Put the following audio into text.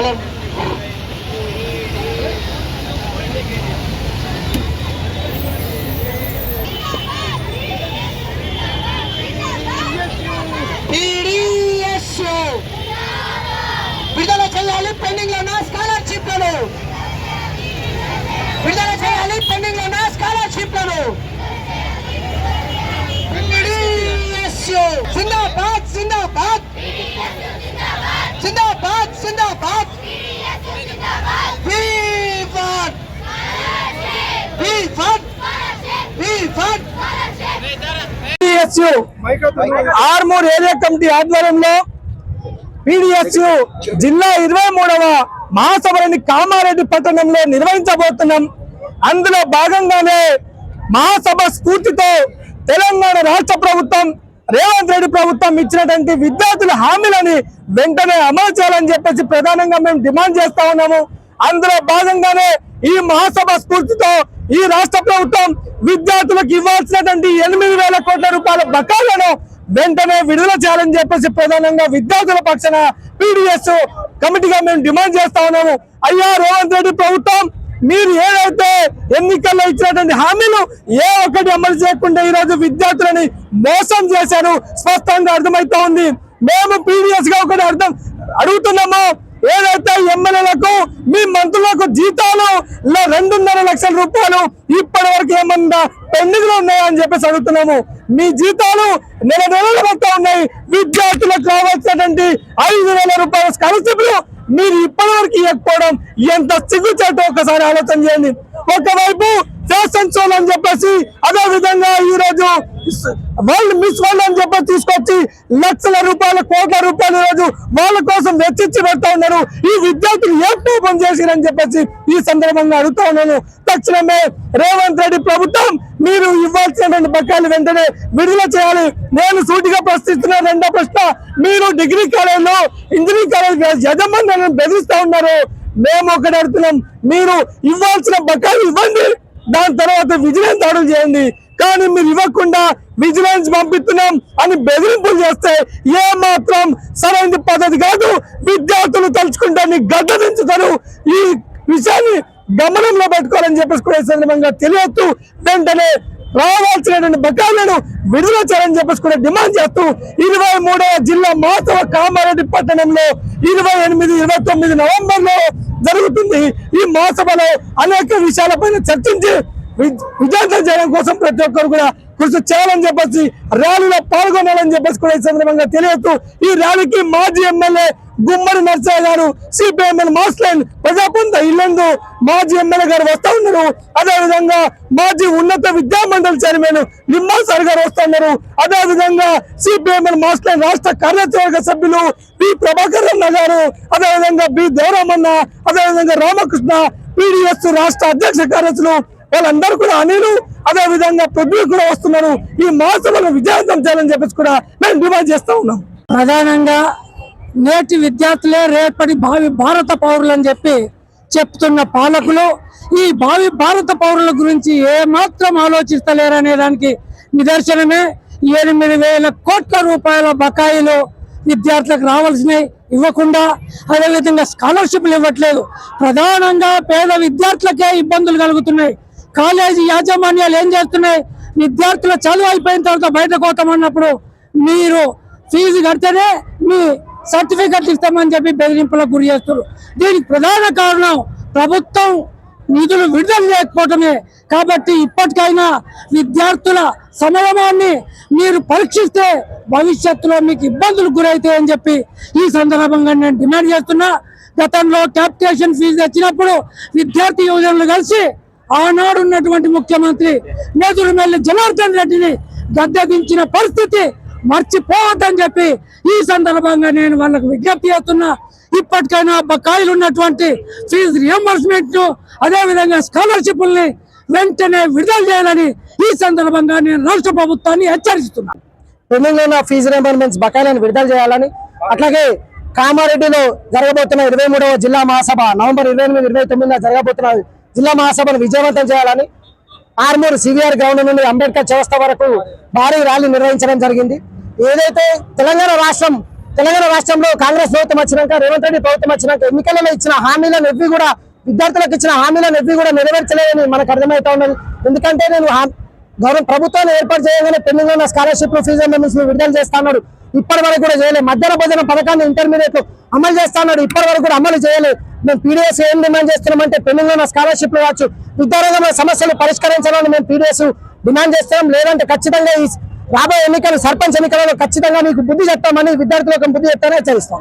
Colour విడుదల చేయాలి పెండింగ్లో నా స్కాలర్షిప్లను విడుదల చేయాలి పెండింగ్లో నా స్కాలర్షిప్లను జిందాబాద్ జిందాబాద్ పిడిఎస్యు ఆర్మూర్ ఏరియా కమిటీ ఆధ్వర్యంలో పిడిఎస్యు జిల్లా ఇరవై మూడవ మహాసభలని కామారెడ్డి పట్టణంలో నిర్వహించబోతున్నాం. అందులో భాగంగానే మహాసభ స్ఫూర్తితో తెలంగాణ రాష్ట్ర ప్రభుత్వం రేవంత్ రెడ్డి ప్రభుత్వం ఇచ్చినటువంటి విద్యార్థుల హామీలని వెంటనే అమలు చేయాలని చెప్పేసి ప్రధానంగా మేము డిమాండ్ చేస్తా ఉన్నాము. అందులో భాగంగానే ఈ మహాసభ స్ఫూర్తితో ఈ రాష్ట్ర ప్రభుత్వం విద్యార్థులకు ఇవ్వాల్సినటువంటి ఎనిమిది వేల కోట్ల రూపాయల బకాయిలను వెంటనే విడుదల చేయాలని చెప్పేసి ప్రధానంగా విద్యార్థుల పక్షాన పీడిఎస్ కమిటీగా మేము డిమాండ్ చేస్తా ఉన్నాము. అయ్యా రేవంత్ రెడ్డి ప్రభుత్వం మీరు ఏదైతే ఎన్నికల్లో ఇచ్చినటువంటి హామీలు ఏ ఒక్కటి అమలు చేయకుండా ఈ రోజు విద్యార్థులని మోసం చేశారు స్పష్టంగా అర్థమైతా ఉంది మేము పీడిఎస్గా ఒకటి అర్థం అడుగుతున్నాము. ఏదైతే ఎమ్మెల్యేలకు మీ మంత్రులకు జీతాలు వేల రూపాయలు ఇప్పటి వరకు ఏమన్నా పెండింగ్లో ఉన్నాయని చెప్పేసి అడుగుతున్నాము. మీ జీతాలు నెల నెలలు మొత్తం ఉన్నాయి. విద్యార్థులకు కావాల్సినటువంటి ఐదు వేల రూపాయల స్కాలర్షిప్లు మీరు ఇప్పటివరకు ఇవ్వకపోవడం ఎంత సిగ్గుచేటో ఒకసారి ఆలోచన చేయండి. ఒకవైపు ఫ్యాషన్ షోలు అని చెప్పేసి అదే విధంగా ఈ రోజు వరల్డ్ మిస్ వరల్డ్ అని చెప్పి తీసుకొచ్చి లక్షల రూపాయల కోట్ల రూపాయలు రోజు వాళ్ళ కోసం వెచ్చించి పెడతా ఉన్నారు. ఈ విద్యార్థులు ఏంటో పని చేసిరని చెప్పేసి ఈ సందర్భంగా అడుగుతా ఉన్నాను. తక్షణమే రేవంత్ రెడ్డి ప్రభుత్వం మీరు ఇవ్వాల్సినటువంటి బకాయిలు వెంటనే విడుదల చేయాలి. నేను సూటిగా ప్రశ్నిస్తున్న రెండో ప్రశ్న మీరు డిగ్రీ కాలేజ్లో ఇంజనీరింగ్ కాలేజ్ యజమాని బెదిరిస్తా ఉన్నారు. మేము ఒకటి అడుగుతున్నాం మీరు ఇవ్వాల్సిన బకాయిలు ఇవ్వండి. దాని తర్వాత విజిలెన్స్ ఆర్డర్ చేయండి. కానీ మీరు ఇవ్వకుండా విజిలెన్స్ పంపిస్తున్నాం అని బెదిరింపులు చేస్తే ఏ మాత్రం సరైన పద్ధతి కాదు. విద్యార్థులు తలుచుకుంటే నీ గడ్డ దించుతారు ఈ విషయాన్ని గమనంలో పెట్టుకోవాలని చెప్పేసి కూడా ఈ సందర్భంగా తెలియచ్చు వెంటనే రావాల్సినటువంటి బకాయిలను విడుదల చేయాలని చెప్పేసి కూడా డిమాండ్ చేస్తూ ఇరవై మూడవ జిల్లా మహోత్సవ కామారెడ్డి పట్టణంలో ఇరవై ఎనిమిది ఇరవై తొమ్మిది నవంబర్లో జరుగుతుంది. ఈ మహాసభలో అనేక విషయాలపైన చర్చించి విజయంతం చేయడం కోసం ప్రతి ఒక్కరు కూడా కృషి చేయాలని చెప్పేసి ర్యాలీలో పాల్గొనాలని చెప్పేసి కూడా ఈ సందర్భంగా తెలియదు ఈ ర్యాలీకి మాజీ ఎమ్మెల్యే గుమ్మడి నర్సయ్య గారు సిపిఎంఎల్ మాస్లైన్ ప్రజాపంత ఇల్లందు మాజీ ఎమ్మెల్యే గారు వస్తా ఉన్నారు. అదేవిధంగా మాజీ ఉన్నత విద్యా చైర్మన్ నిమ్మల్ సార్ గారు వస్తా ఉన్నారు. అదే విధంగా సిపిఎంఎల్ మాస్లైన్ రాష్ట్ర కార్యవర్గ సభ్యులు పి ప్రభాకర్ అన్న గారు అదేవిధంగా బి దేవరామన్న అదేవిధంగా రామకృష్ణ పిడిఎస్ రాష్ట్ర అధ్యక్ష కార్యదర్శులు వాళ్ళందరూ కూడా అనిలు అదే విధంగా పబ్లిక్ కూడా వస్తున్నారు. ఈ మహాసభను విజయవంతం చేయాలని చెప్పేసి కూడా మేము డిమాండ్ చేస్తా ఉన్నాం. ప్రధానంగా నేటి విద్యార్థులే రేపటి భావి భారత పౌరులు అని చెప్పి చెప్తున్న పాలకులు ఈ భావి భారత పౌరుల గురించి ఏమాత్రం ఆలోచిస్తలేరనే దానికి నిదర్శనమే. ఎనిమిది వేల కోట్ల రూపాయల బకాయిలు విద్యార్థులకు రావాల్సినవి ఇవ్వకుండా అదేవిధంగా స్కాలర్షిప్లు ఇవ్వట్లేదు. ప్రధానంగా పేద విద్యార్థులకే ఇబ్బందులు కలుగుతున్నాయి. కాలేజీ యాజమాన్యాలు ఏం చేస్తున్నాయి? విద్యార్థుల చదువు అయిపోయిన తర్వాత బయటకు పోతామన్నప్పుడు మీరు ఫీజు కడితేనే మీ సర్టిఫికెట్ ఇస్తామని చెప్పి బెదిరింపులకు గురి చేస్తారు దీనికి ప్రధాన కారణం ప్రభుత్వం నిధులు విడుదల చేయకపోవటమే. కాబట్టి ఇప్పటికైనా విద్యార్థుల సమయమాన్ని మీరు పరీక్షిస్తే భవిష్యత్తులో మీకు ఇబ్బందులు గురవుతాయని చెప్పి ఈ సందర్భంగా నేను డిమాండ్ చేస్తున్నా. గతంలో క్యాపిటేషన్ ఫీజు తెచ్చినప్పుడు విద్యార్థి యువజనులు కలిసి ఆనాడు ఉన్నటువంటి ముఖ్యమంత్రి నేదురుమెల్లి జనార్దన్ రెడ్డిని గద్దెదించిన పరిస్థితి మర్చిపోవద్దని చెప్పి ఈ సందర్భంగా నేను వాళ్ళకు విజ్ఞప్తి చేస్తున్నా. ఇప్పటికైనా బకాయిలు ఉన్నటువంటి ఫీజు రియంబర్స్మెంట్ అదే విధంగా వెంటనే విడుదల చేయాలని ఈ సందర్భంగా నేను రాష్ట్ర ప్రభుత్వాన్ని హెచ్చరిస్తున్నాను పెండింగ్ ఉన్న ఫీజు రియంబర్మెంట్స్ బకాయిలను విడుదల చేయాలని అట్లాగే కామారెడ్డిలో జరగబోతున్న ఇరవై మూడవ జిల్లా మహాసభ నవంబర్ ఇరవై ఎనిమిది ఇరవై తొమ్మిదిన జరగబోతున్న జిల్లా మహాసభను విజయవంతం చేయాలని ఆర్మూర్ సివిఆర్ గ్రౌండ్ నుండి అంబేద్కర్ చౌరస్తా వరకు భారీ ర్యాలీ నిర్వహించడం జరిగింది. ఏదైతే తెలంగాణ రాష్ట్రం తెలంగాణ రాష్ట్రంలో కాంగ్రెస్ ప్రభుత్వం వచ్చినాక రేవంత్ రెడ్డి ప్రభుత్వం వచ్చినాక ఎన్నికలలో ఇచ్చిన హామీలను ఎవ్వి కూడా విద్యార్థులకు ఇచ్చిన హామీలను ఎవ్వి కూడా నెరవేర్చలేదని మనకు అర్థమవుతా ఉన్నది. ఎందుకంటే నేను గౌరవ ప్రభుత్వాన్ని ఏర్పాటు చేయగానే పెండింగ్ ఉన్న స్కాలర్షిప్ ఫీజు అమెండ్మెంట్స్ విడుదల చేస్తాడు ఇప్పటి వరకు కూడా చేయలేదు. మధ్యాహ్న భోజన పథకాన్ని ఇంటర్మీడియట్ అమలు చేస్తున్నాడు ఇప్పటి వరకు కూడా అమలు చేయలేదు. మేము పీడిఎస్ ఏం డిమాండ్ చేస్తున్నామంటే పెండింగ్ స్కాలర్షిప్ కావచ్చు విద్యారంగంలో సమస్యలు పరిష్కరించాలని మేము పీడిఎస్ డిమాండ్ చేస్తున్నాం. లేదంటే ఖచ్చితంగా ఈ రాబోయే ఎన్నికలు సర్పంచ్ ఎన్నికలలో ఖచ్చితంగా మీకు బుద్ధి చెప్తామని విద్యార్థులకు బుద్ధి చెప్తానే హెచ్చరిస్తాం.